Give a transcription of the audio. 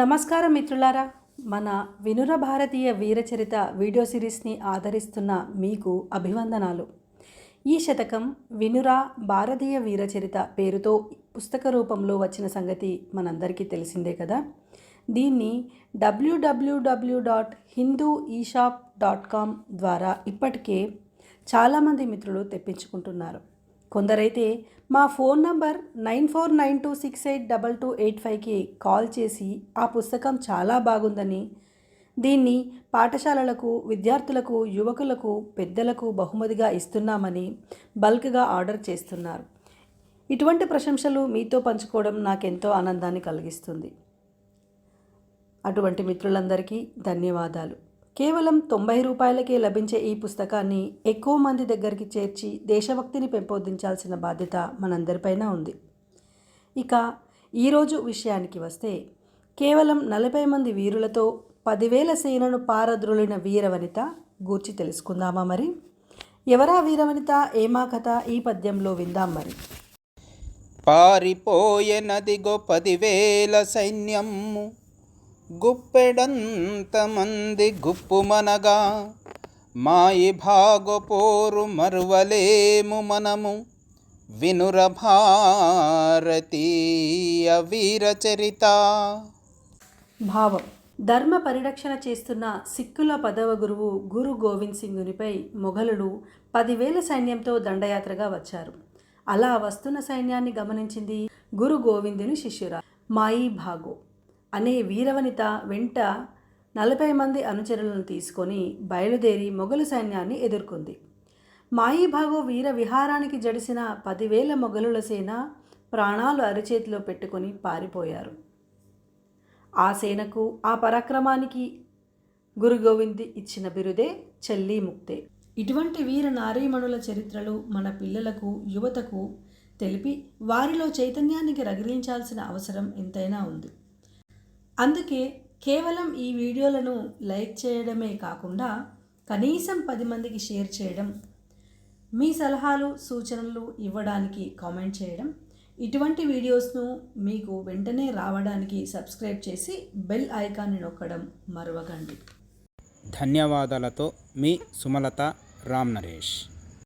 నమస్కారం మిత్రులారా. మన వినుర భారతీయ వీరచరిత వీడియో సిరీస్ని ఆదరిస్తున్న మీకు అభివందనాలు. ఈ శతకం వినుర భారతీయ వీరచరిత పేరుతో పుస్తక రూపంలో వచ్చిన సంగతి మనందరికీ తెలిసిందే కదా. దీన్ని W W W dot Hindu eshop dot com ద్వారా ఇప్పటికే చాలామంది మిత్రులు తెప్పించుకుంటున్నారు. కొందరైతే మా phone number nine four nine two six eight double two eight ఫైవ్కి కాల్ చేసి ఆ పుస్తకం చాలా బాగుందని దీన్ని పాఠశాలలకు విద్యార్థులకు యువకులకు పెద్దలకు బహుమతిగా ఇస్తున్నామని బల్క్గా ఆర్డర్ చేస్తున్నారు. ఇటువంటి ప్రశంసలు మీతో పంచుకోవడం నాకెంతో ఆనందాన్ని కలిగిస్తుంది. అటువంటి మిత్రులందరికీ ధన్యవాదాలు. కేవలం తొంభై రూపాయలకే లభించే ఈ పుస్తకాన్ని ఎక్కువ మంది దగ్గరికి చేర్చి దేశభక్తిని పెంపొందించాల్సిన బాధ్యత మనందరిపైన ఉంది. ఇక ఈరోజు విషయానికి వస్తే కేవలం నలభై మంది వీరులతో పదివేల సేనను పారద్రోలిన వీరవనిత గూర్చి తెలుసుకుందామా మరి? ఎవరా వీరవనిత ఏమా కథ? ఈ పద్యంలో విందాం మరి. పారిపోయే నదిగో పదివేల సైన్యము గుప్పెడంతమంది గుప్పుమనగా మాయి భాగపోరు మరువలేము మనము. వినుర భారతీయ వీరచరిత భావం. ధర్మ పరిరక్షణ చేస్తున్న సిక్కుల పదవ గురువు గురు గోవింద్ సింగునిపై మొఘలుడు పదివేల సైన్యంతో దండయాత్రగా వచ్చారు. అలా వస్తున్న సైన్యాన్ని గమనించింది గురు గోవిందుని శిష్యురా మాయి భాగో. అనే వీరవనిత వెంట నలభై మంది అనుచరులను తీసుకొని బయలుదేరి మొఘలు సైన్యాన్ని ఎదుర్కొంది. మాయిభాగో వీర విహారానికి జడిసిన పదివేల మొఘలుల సేన ప్రాణాలు అరిచేతిలో పెట్టుకొని పారిపోయారు. ఆ సేనకు ఆ పరాక్రమానికి గురు గోవింద్ ఇచ్చిన బిరుదే చెల్లి ముక్తే. ఇటువంటి వీర నారీమణుల చరిత్రలు మన పిల్లలకు యువతకు తెలిపి వారిలో చైతన్యానికి రగిలించాల్సిన అవసరం ఎంతైనా ఉంది. అందుకే కేవలం ఈ వీడియోలను లైక్ చేయడమే కాకుండా కనీసం పది మందికి షేర్ చేయడం మీ సలహాలు సూచనలు ఇవ్వడానికి కామెంట్ చేయడం ఇటువంటి వీడియోస్ను మీకు వెంటనే రావడానికి సబ్స్క్రైబ్ చేసి బెల్ ఐకాన్ని నొక్కడం మరవకండి. ధన్యవాదాలతో మీ సుమలత రామ్ నరేష్.